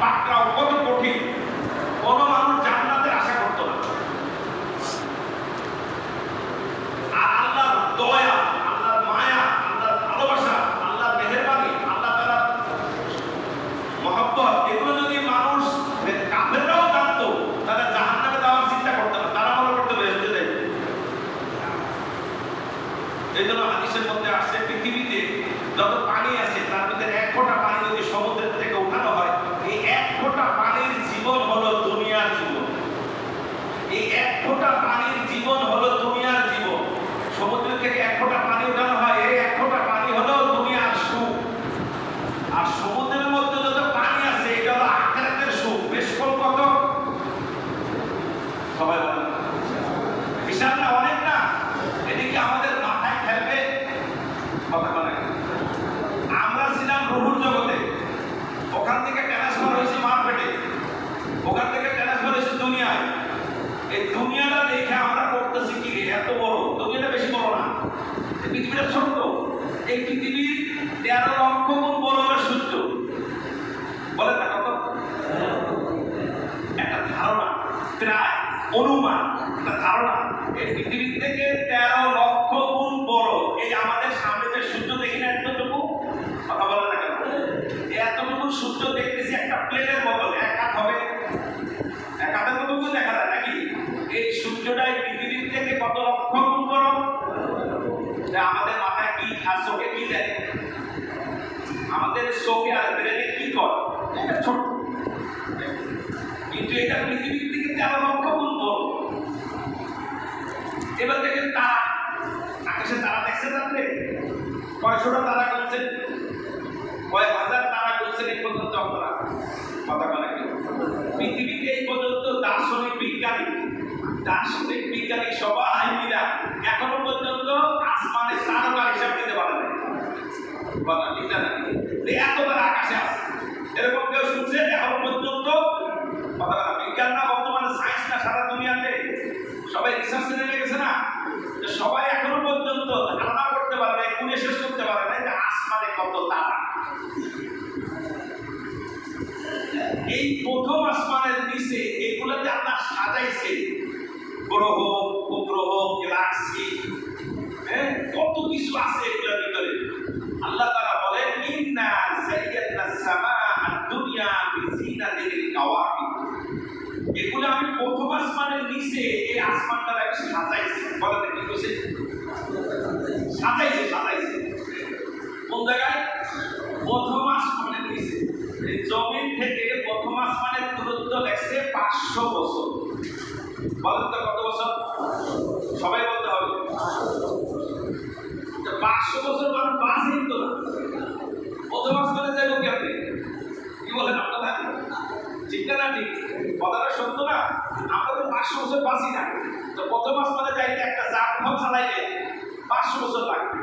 background, কিন্তু এটা পৃথিবীর দিকে তেরো লক্ষ এবার দেখেন তারা, আকাশে তারা দেখছেন আপনি কয়শোটা তারা করছেন? কয়েক হাজার তারা করছেন এই পর্যন্ত আমরা কথা বলেন পৃথিবীতে এই পর্যন্ত দার্শনিক বিজ্ঞানী দার্শনিক বিজ্ঞানী সবাই মিলা এখনও পর্যন্ত আসমানের তারকা হিসাব দিতে পারে না কথা আটশো বছর মানুষ বাস হিন্দু না। অত করে যাইব কেমনি কি বলেন আপনারা? ঠিক না ঠিক? কথাটা সত্য না? আমরা তো পাঁচশো বছর বাঁচি না। তো কত মাস মানে যাইতে একটা যানবাহন চালাইলে পাঁচশো বছর লাগবে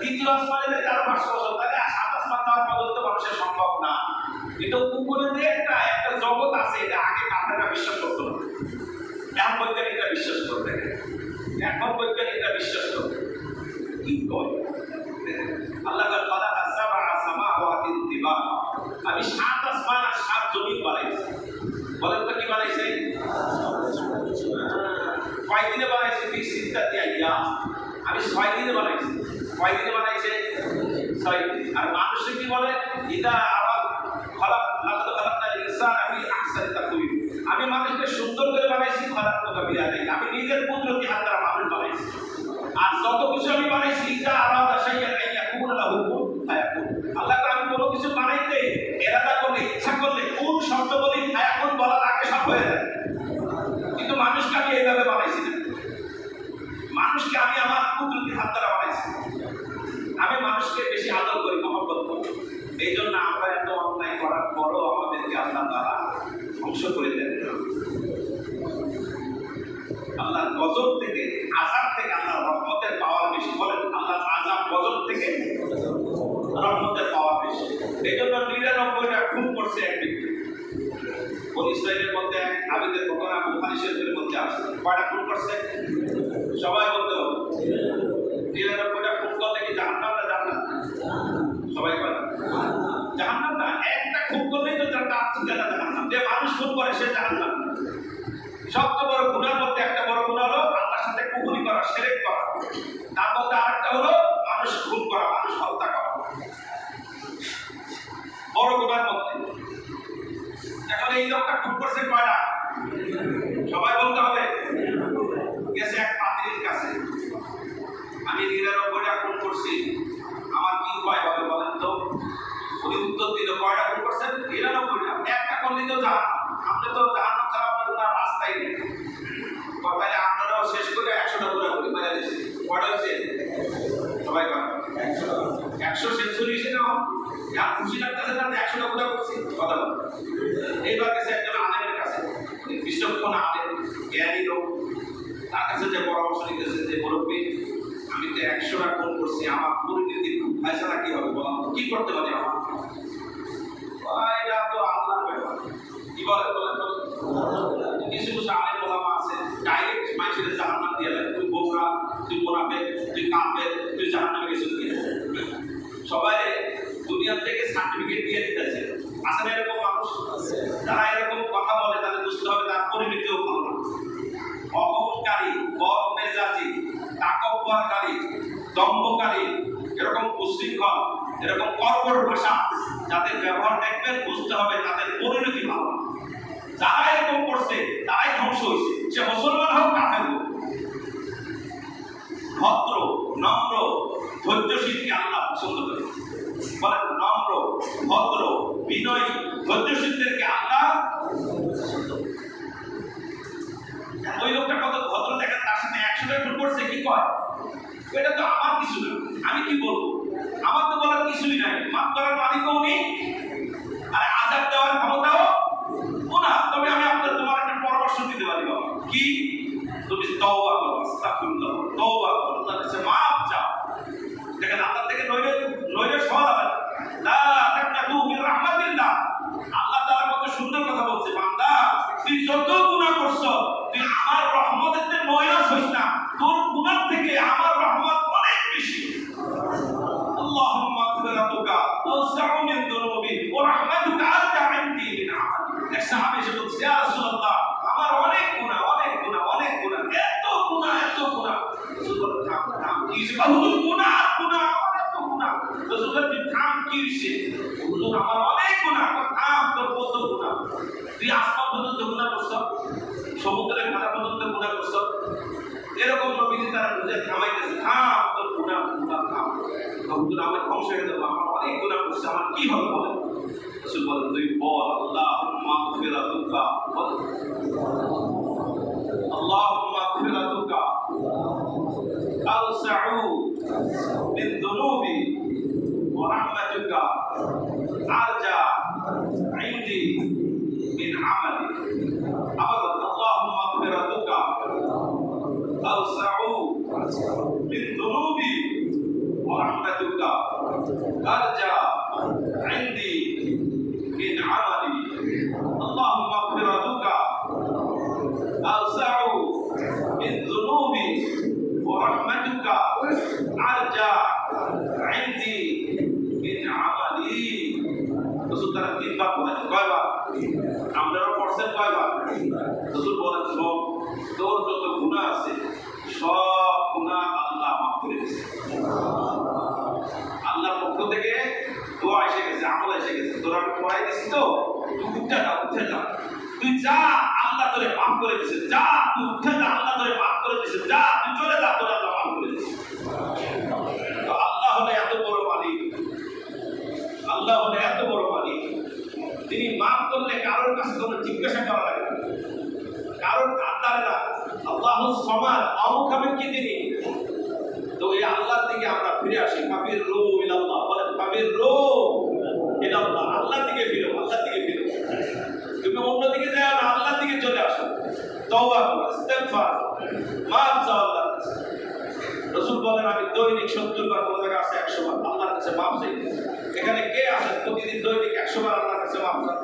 দ্বিতীয় আসমানে যাইতে পাঁচশো বছর তাহলে সাত আসমান তার পর্যন্ত মানুষের সম্ভব না। এটা উপরে যে একটা একটা জগৎ আছে, এটা আগে আপনারা বিশ্বাস মানুষকে আমি আমার কুদরতি হাত দ্বারা বানাইছি। আমি মানুষকে বেশি আদর করি, মহব্বত করি। এই জন্য আমরা এত অন্যায় করার পরও আমাদেরকে আল্লাহ তারা ধ্বংস করে দেন আল্লাহ গজব থেকে আজাদ থেকে আল্লাহ রহমতের পাওয়ার বেশি। বলেন, আল্লাহ আজাদ গজব থেকে রহমতের পাওয়ার বেশি। এই জন্য নিরানব্বইটা খুব করছে এক ব্যক্তি। ইসরায়েলের মধ্যে আবিদের ঘটনা বুখারি মধ্যে আসছে। কয়টা খুন করছে? সবাই বলতে হবে। নিরানব্বইটা খুব থেকে জানতাম না জানতাম সবাই বলে জানতাম না একটা খুব করলেই তো তার তার জানতাম যে মানুষ খুব করে, সে জানতাম সবচেয়ে বড় গুণার মধ্যে একটা বড় গুণ হলো আল্লাহর সাথে কুকুরি করা, সেরেক করা। তার মধ্যে আরেকটা হলো মানুষ খুন করা, মানুষ হত্যা করা। বড় গুণার মধ্যে। এখন এই লোকটা খুব করছে কয়টা তুই মোনাফে তুই কাপে তুই জাহান্নামে গেছিস সবাই দুনিয়া থেকে সার্টিফিকেট দিয়ে দিতেছে। না এরকম মানুষ? যারা এরকম কথা বলে, তাদের বুঝতে হবে তার পরিণতিও ভালো না। অহংকারী বদ মেজাজি, তাকব্বরকারী, দম্ভকারী, এরকম উশৃঙ্খল, এরকম কর্কট ভাষা যাদের ব্যবহার দেখবেন, বুঝতে হবে তাদের পরিণতি ভালো যারা এরকম করছে, তারাই ধ্বংস হয়েছে। সে মুসলমান হোক, কাফের হোক ভদ্র নম্র ধৈর্যশীলকে আল্লাহ পছন্দ করে। বলেন, নম্র, ভদ্র, বিনয়ী আল্লাহ ওই লোকটা কত ভদ্র তার সাথে খুন করছে, কি কয়? এটা তো আমার কিছু না, আমি কি বলব? আমার তো বলার কিছুই নাই, মাফ করার মালিকও নেই, আর আজাদ দেওয়ার ক্ষমতাও ও না। তবে আমি আপনার তোমার একটা পরামর্শ দিতে পারি, বাবা। কি? তুমি তওবা আপনারা পড়ছেন কয়বার রসুল বলেন, সব তোর যত গুণা আছে, সব গুণা আল্লাহ মাফ করে দিচ্ছে আল্লাহর পক্ষ থেকে দোয়া এসে গেছে, আমল এসে গেছে। তোর আমি পড়াই দিছি তো, তুই উঠে যা উঠে যা। তুই যা, আল্লাহ তোরে মাফ করে দিছে যা, তুই উঠে যা আল্লাহ তোরে মাফ করে দিছে যা তুই চলে যা তোর আল্লাহ মাফ করে দিছে তো আল্লাহ হলে এত বড় মালিক আল্লাহ হলে এত বড় মালিক তিনি মাফ করলে কারোর কাছে কোনো জিজ্ঞাসা করা লাগে না কারোর আত্মারে না আল্লাহ সমান অমুখামুখি তিনি তো এই আল্লাহর দিকে আমরা ফিরে আসি কাবির রো ইলাল্লাহ বলেন কাবির রো ইলাল্লাহ আল্লাহর দিকে ফিরো, আল্লাহর দিকে ফিরো। তুমি অন্যদিকে যাও না আল্লাহর দিকে চলে আসো। তওবা করো, ইস্তেগফার মাফ চাও আল্লাহর কাছে। রসুল বলেন, আমি দৈনিক সত্তর বার কোনো জায়গায় একশো বার আল্লাহর কাছে মাপ চাই। এখানে কে আছেন প্রতিদিন দৈনিক একশো বার আল্লাহর কাছে মাপ চান?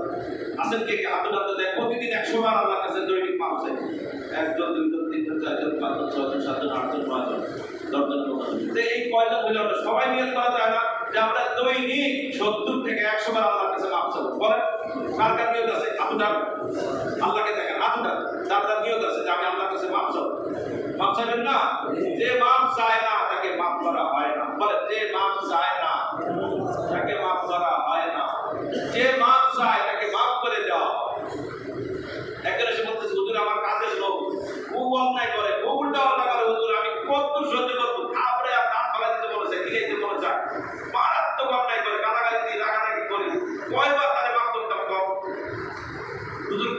আছেন কে কে? হাতে হাতে দেয় প্রতিদিন একশো বার আল্লাহর কাছে দৈনিক মাপ চাই। একজন দুইজন তিনজন, চারজন, পাঁচজন, ছয়জন, সাতজন, আটজন, নয়জন। এই কয়লা হইলে সবাই নিয়ত করা যায় না, যে আমরা দৈনিক থেকে একশো বার আল্লাহর কাছে মাপ চাবো। বলেন, কার কার নিয়ত আছে? আপনার আল্লাহকে দেখেন আপনার তার তার নিয়ত আছে, যে আমি কাছে মাপ চাবো। মাপ না? যে মাপ চায় না, তাকে মাপ করা হয় না। বলে যে মাপ চায় না, তাকে মাপ করা হয় না। যে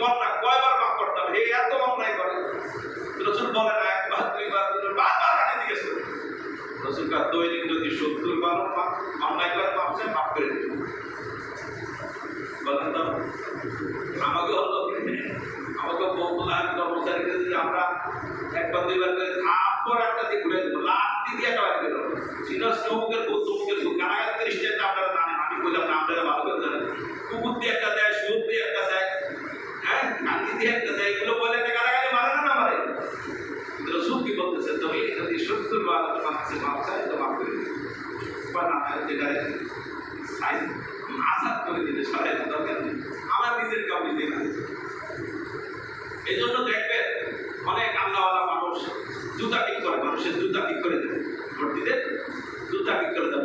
Corra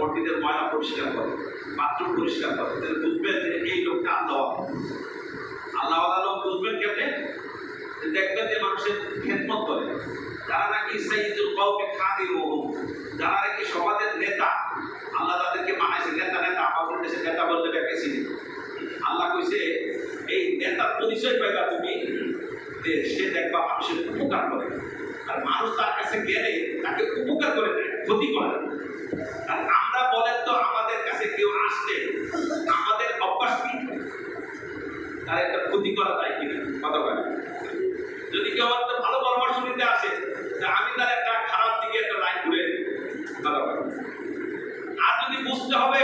পন্ডিতের ময়লা পরিষ্কার করে, বাথরুম পরিষ্কার করে। তাহলে বুঝবেন যে এই লোকটা আল্লাহ আল্লাহ লোক বুঝবেন কেমনে? দেখবেন যে মানুষের খেদমত করে। যারা নাকি সাইদুল কৌমে খাদি ওহম যারা নাকি সমাজের নেতা, আল্লাহ তাদেরকে মানাইছে নেতা নেতা আমার দেশের নেতা বলতে দেখেছি আল্লাহ কইছে, এই নেতার পরিচয় পাইবা তুমি, যে সে দেখবা মানুষের উপকার করে। আর মানুষ তার কাছে গেলে তাকে উপকার করে দেয় ক্ষতি করে আর করা যায় কিনা? কথা যদি কেউ একটা ভালো পরামর্শ নিতে আসে আমি তার একটা খারাপ দিকে একটা লাইন ঘুরে কথা আর যদি বুঝতে হবে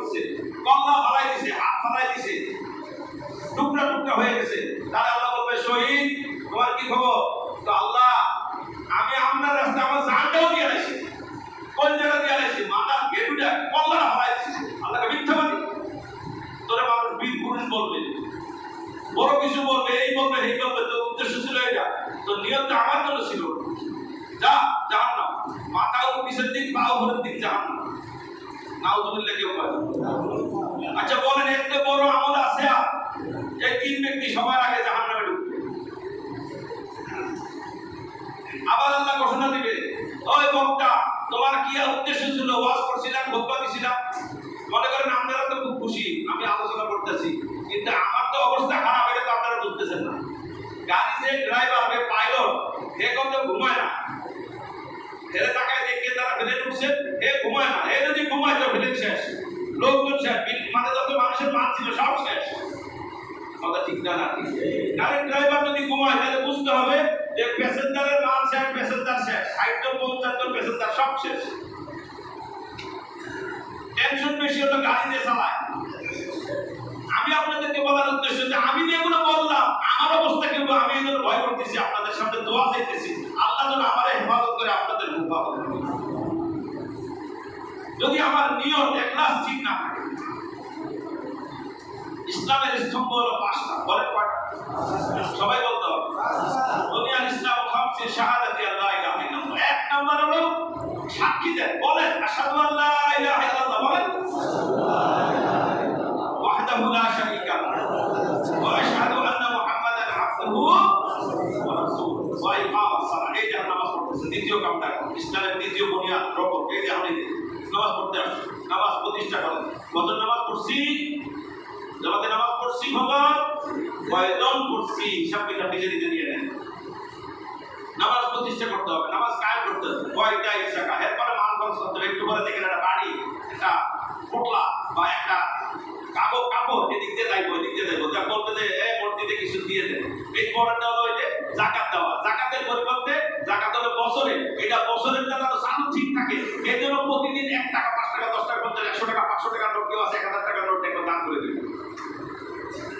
করছে কল্লা ফালাই দিছে, হাত ফালাই দিছে, টুকরা টুকরা হয়ে গেছে। তারা আল্লাহ বলবে, শহীদ, তোমার কি খবর? তো আল্লাহ, আমি আপনার রাস্তায় আমার জানটাও দিয়ে আইছি কোন দিয়ে আইছি মাথা, গেটুটা কল্লা ফালাই দিছে। আল্লাহকে মিথ্যাবাদী তোরে মানুষ বীর পুরুষ বলবে। বড় কিছু বলবে, এই বলবে এই বলবে, তোর উদ্দেশ্য ছিল এটা। তো নিয়তটা আমার জন্য ছিল। যা জাহান না মাথা পিছের দিক, পা উপরের দিক। নাউজুবিল্লাহ কেউ আচ্ছা বলেন, এতে বড় আমল আছে এই তিন ব্যক্তি সবার আগে জাহান নামে আবার আল্লাহ ঘোষণা দিবে, ওই বক্তা, তোমার কি উদ্দেশ্য ছিল? ওয়াজ করছিলাম ভোগ্য দিছিলাম। মনে করেন, আপনারা তো খুব খুশি আমি আলোচনা করতেছি কিন্তু আমার তো অবস্থা খারাপ এটা তো আপনারা বুঝতেছেন না গাড়ি যে ড্রাইভার হবে পাইলট হে কত ঘুমায় না হেরে তাকায় দেখে তারা ফেলে ঢুকছে হে ঘুমায় না হে যদি ঘুমায় তো ফেলে শেষ লোকজন শেষ বিল- মানে যত মানুষের মান ছিল সব শেষ কথা ঠিক না গাড়ির ড্রাইভার যদি ঘুমায়, তাহলে বুঝতে হবে যে প্যাসেঞ্জারের মান শেষ, প্যাসেঞ্জার শেষ। ষাট জন প্যাসেঞ্জার সব শেষ। টেনশন বেশি হলো গাড়িতে চালায়। আমি আপনাদেরকে বলার উদ্দেশ্য যে আমি যেগুলো বললাম, আমার অবস্থা কেউ আমি এগুলো ভয় করতেছি, আপনাদের সামনে দোয়া চাইতেছি। আল্লাহ যেন আমার হেফাজত করে আপনাদের হেফাজত। যদি আমার নিয়ত একলাস ঠিক না থাকে ইসলামের স্তম্ভ হলো পাঁচটা কয়টা সবাই বলতে হবে দুনিয়ার ইসলাম শাহাদাতি আল্লাহ ইলাহা ইল্লাল্লাহ এক, নাম্বার হলো সাক্ষী দেন, বলেন, আশহাদু আল্লা ইলাহা ইল্লাল্লাহ বলেন। ওয়াহদাহু লা শারীকা ওয়া আশহাদু আন্না মুহাম্মাদান আবদুহু ওয়া রাসূলুহু। ওয়া সালাহ এই যে নামাজ দ্বিতীয় কামটা ইসলামের দ্বিতীয় বুনিয়াদ রকম, এই যে আমি নামাজ পড়তে আসছি নামাজ প্রতিষ্ঠা করেন। কত নামাজ পড়ছি? জামাতে নামাজ পড়ছি ভগবান কয়জন পড়ছি হিসাব কিতাব নিজে নিজে নিয়ে নেন নামাজ প্রতিষ্ঠা করতে হবে, নামাজ কায়েম করতে হবে। কয়টা ইচ্ছা কা এরপরে মান খরচ করতে একটু পরে দেখেন একটা বাড়ি, একটা পোটলা বা একটা কাগজ, কাপড়, এদিক দিয়ে যাইবো, এদিক দিয়ে যাইবো। যা বলতে যে, এ, মসজিদে কিছু দিয়ে দেন এই পরেরটা হলো ওই যে জাকাত দেওয়া। জাকাতের পরিবর্তে জাকাত হলো বছরে। এটা বছরের তো চালু ঠিক থাকে। এই জন্য প্রতিদিন এক টাকা, পাঁচ টাকা, দশ টাকা, পঞ্চাশ একশো টাকা, পাঁচশো টাকা নোট কেউ আছে, এক হাজার টাকা নোট একবার দান করে দেবে সে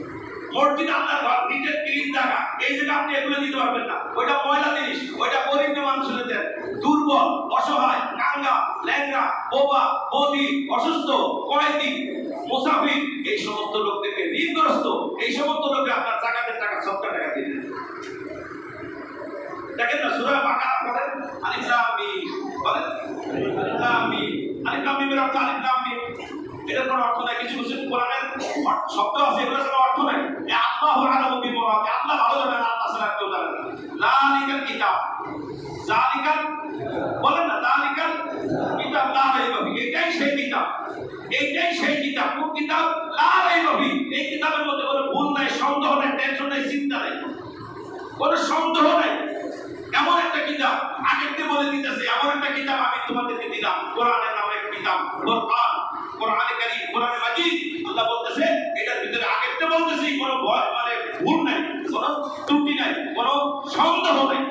মসজিদ আল্লাহর ঘর নিজের ক্লিন এই জায়গা আপনি এগুলো দিতে পারবেন না। ওইটা ময়লা জিনিস ওইটা গরিব মানুষের দেন দুর্বল, অসহায়, কাঙ্গা ল্যাংরা বোবা, বদি, অসুস্থ, কয়েদি, মুসাফির, এই সমস্ত লোকদেরকে ঋণগ্রস্ত, এই সমস্ত লোককে আপনার জাকাতের টাকা সবটা টাকা দিয়ে দেখেন না, সূরা বাকারা বলেন আলিফ লাম বলেন? লাম আলিফ লাম অর্থ আলিফ লাম এটার কোনো অর্থ নাই, কিছু কিছু কোরআনের শব্দ আছে, এগুলোর কোনো অর্থ নাই। আল্লাহ আলামু বিমুরাদ আল্লাহ ভালো জানে না, আল্লাহ ছাড়া কেউ জানে না। লালিকাল কিতাব। জালিকাল বলেন না জালিকাল কিতাব লা রাইবা এটাই সেই কিতাব। এইটাই সেই কিতাব। কোন কিতাব? লা রাইবা এই কিতাবের মধ্যে কোনো ভুল নাই, সন্দেহ নাই টেনশন নাই, চিন্তা নাই। কোনো সন্দেহ নাই। এমন একটা কিতাব আগেতে বলে দিতেছে, এমন একটা কিতাব আমি তোমাদেরকে দিলাম। কোরআনের নামে কিতাব কোরআন কোরআনে কারীম, কোরআনে মাজিদ। আল্লাহ বলতেছে, এটার ভিতরে আগেতে বলতেছি, কোনো ভয় মানে ভুল নাই, কোনো ত্রুটি নাই, কোনো সন্দেহ নাই।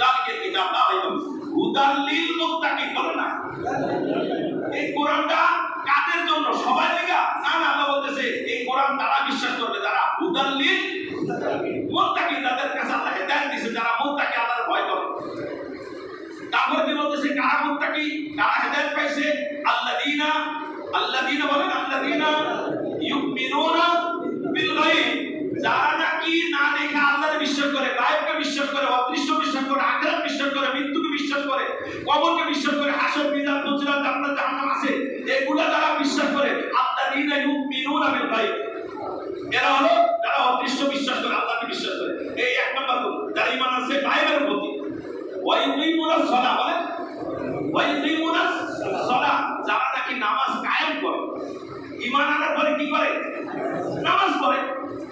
জালিকের কিতাব না হইল হুদাল্লিল মুত্তাকিন বলো না। এই কোরআনটা কাদের জন্য? সবাই দিগা না না, আল্লাহ বলতেছে, এই কোরআন তারা বিশ্বাস করবে, যারা হুদাল্লিল মুত্তাকিন, তাদের কাছে আল্লাহ হেদায়েত দিয়েছে, যারা মুত্তাকি আল্লাহর ভয় করে। তারপর কি বলতেছে, কারা মুত্তাকি? কারা হেদায়েত পাইছে? আল্লাযীনা আল্লাযীনা বলেন, আল্লাযীনা ইউমিনুনা বিল গায়ব। যারা নাকি না দেখে আল্লাহর বিশ্বাস করে, গায়বকে বিশ্বাস করে অদৃশ্য বিশ্বাস করে আখেরাত বিশ্বাস করে, মৃত্যুকে বিশ্বাস করে, কবরকে বিশ্বাস করে, হাসর বিজার নজরা জান্নাত, জাহান্নাম আছে, এগুলা যারা বিশ্বাস করে আত্মাদিনা ইউমিনুনা বিল গায়ব। এরা হলো, যারা অদৃশ্য বিশ্বাস করে, আল্লাহকে বিশ্বাস করে। এই এক নম্বর গুণ, যারা ঈমান আছে গায়বের প্রতি। ওয়া ইউকিমুনাস বলে ওয়া ঈমান আনার পরে কি করে? নামাজ পড়ে।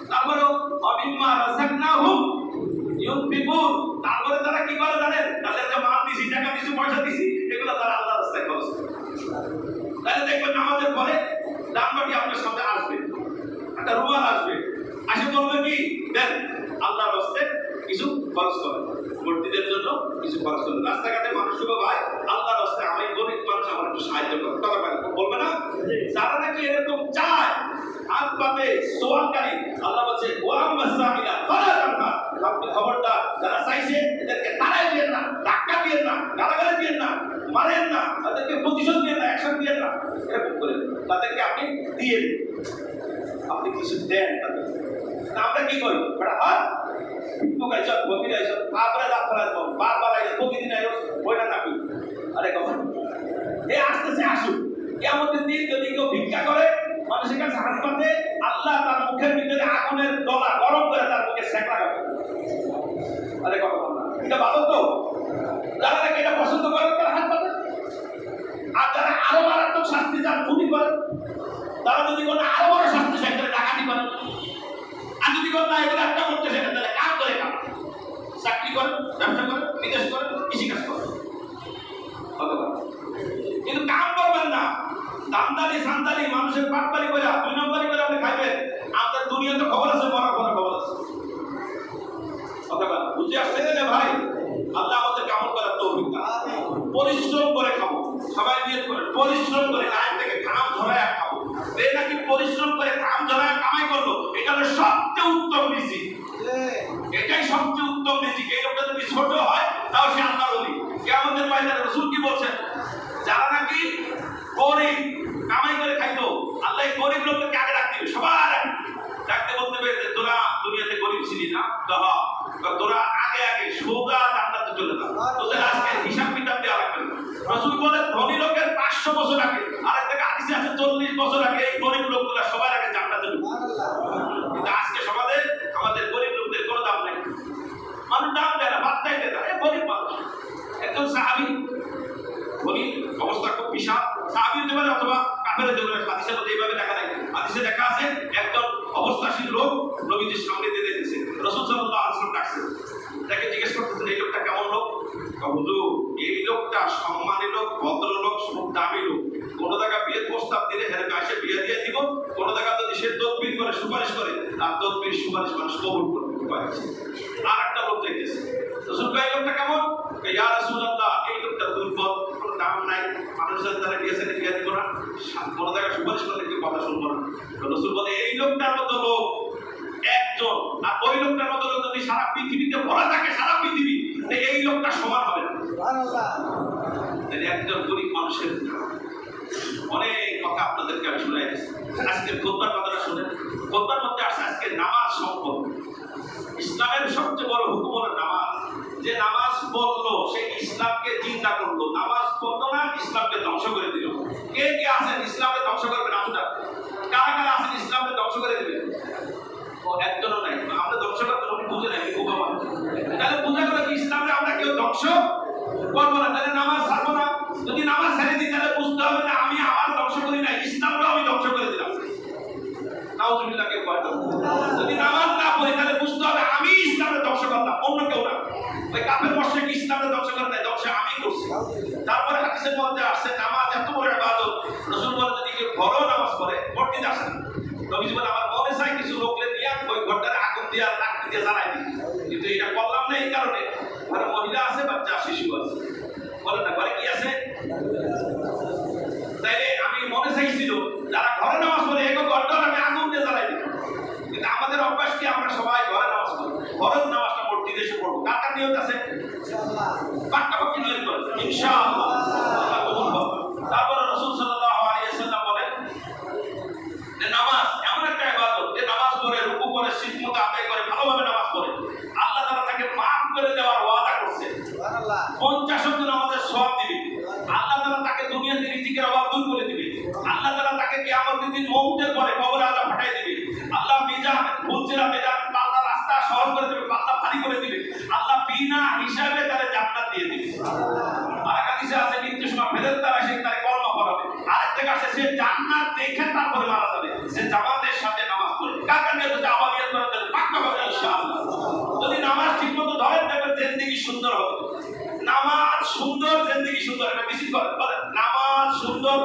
তারপরে অবিম্মা রাযাকনাহুম ইউনফিকুন। তারপরে তারা কি করে জানেন? তাদেরকে মাল দিছি, টাকা দিছি, পয়সা দিছি, এগুলো তারা আল্লাহর রাস্তায় খরচ তাহলে দেখবেন নামাজের পরে দামবাটি আপনার সামনে আসবে। একটা রুমাল আসবে। আসে বলবে কি? দেন, আল্লাহর রাস্তে কিছু খরচ করে। মূর্তিদের জন্য কিছু খরচ করে রাস্তাঘাটে মানুষ শুভ ভাই, আল্লাহর রাস্তায় আমি গরিব মানুষ, আমার একটু সাহায্য করে। কথা বলে বলবে না? যারা নাকি এরকম চায়, হাত পাতে সোয়ালকারী আল্লাহ বলছে ওয়াম মাসাইলা ফালা আপনি খবরদার, যারা চাইছে, এদেরকে তাড়াই দিয়েন না, ধাক্কা দিয়েন না, গালাগালি দিয়েন না, মারেন না, তাদেরকে প্রতিশোধ দিয়েন না, অ্যাকশন দিয়েন না, এরকম করে তাদেরকে আপনি দিয়ে আপনি কিছু দেন তাদের। তা আমরা কি করি? বেটা হয় ভিক্ষুক আইস ফকির আইস তারপরে রাত ফেলা দেবো বারবার আইস প্রতিদিন আইস ওইটা না আরে কথা এ আসতেছে আসুক কেমন দিন যদি কেউ ভিক্ষা করে মানুষের কাছে হাত পাতে আল্লাহ তার মুখের ভিতরে আগুনের দলা গরম করে তার মুখে সেক লাগাবে আরে এটা ভালো তো। যারা এটা পছন্দ করে, তারা আর যারা আরও মারাত্মক শাস্তি চান খুবই করে, তারা যদি কোনো আরও বড় শাস্তি চাই তাহলে ডাকাতি আর যদি কোনো না এগুলো একটা করতে চাই তাহলে কাম করে? কাম চাকরি করে, ব্যবসা করে, বিদেশ করে, কৃষিকাজ করে। কিন্তু কাম করবেন না। দামদারি সান্দারি মানুষের পাটপারি করে দুই নম্বরই করে আপনি খাইবেন। আপনার দুনিয়াতে খবর আছে, মরার পরে খবর আছে। বুঝে আসছে যে ভাই? আল্লাহ আমাদের কামল করার দান। পরিশ্রম এইভাবে দেখা যায় হাদিসে দেখা রসুল কেমন করে, সুপারিশ করে, তার তদবির, সুপারিশ আর একটা লোক দেখতেছে। রসুল লোকটা কেমন? ইয়া লোকটা দুর্বল, কোনো দাম নাই। মানুষের দ্বারা বিয়ে সাথে বিয়ে দিব না জায়গায় সুপারিশ করলে কি কথা শুনব না। রসুল বলে, এই লোকটার মতো লোক, একজন। আর ওই লোকটার মতো লোক যদি সারা পৃথিবীতে ভরা থাকে, সারা পৃথিবী এই লোকটা সমান হবে না। একজন গরিব মানুষের অনেক কথা আপনাদেরকে আমি শুনে আজকে খোদ্বার কথাটা মধ্যে আজকে নামাজ সম্পদ ইসলামের সবচেয়ে বড় হুকুম হলো নামাজ। যে নামাজ পড়ল সে ইসলামকে চিন্তা করল। নামাজ পড়ল না, ইসলামকে ধ্বংস করে দিল। কে কে আছেন ইসলামকে ধ্বংস করবেন আপনার কারা কারা আছেন ইসলামকে ধ্বংস করে দিবেন? ও, একজনও নাই। আমরা ধ্বংস করতে উনি বুঝে নাই তাহলে বুঝা গেল যে ইসলামে আমরা কেউ ধ্বংস করব না? তাহলে নামাজ ছাড়বো মনে চাইছিল সুন্দর হবে নামাজ সুন্দর জিন্দগি সুন্দর। এটা মিছিল করেন বলেন নামাজ সুন্দর।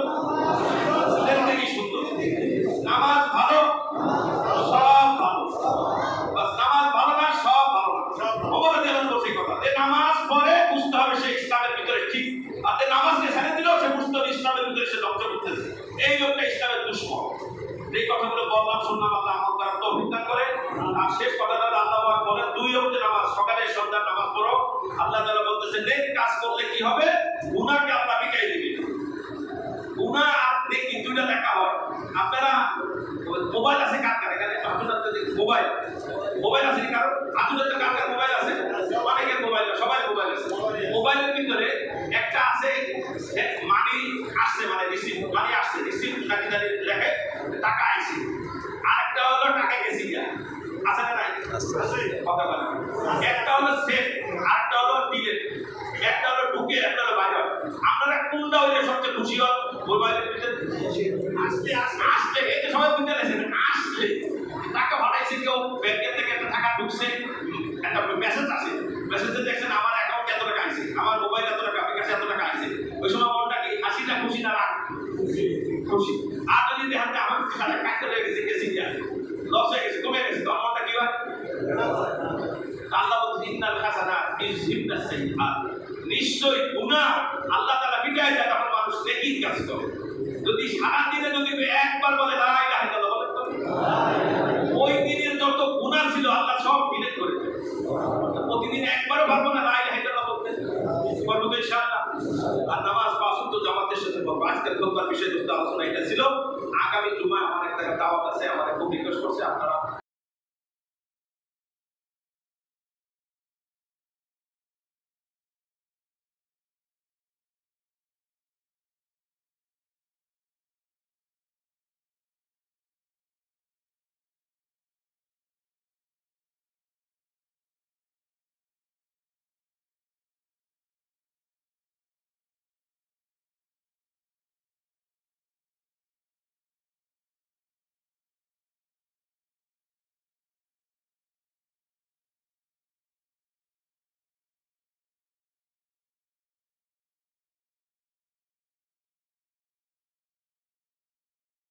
Father একবারও পারব না লাইল হাইদারা বলতে পারব তো ইনশাআল্লাহ। আর নামাজ পাঁচ জামাতের সাথে পড়ব আজকের খোদ্বার বিষয় আলোচনা এটা ছিল।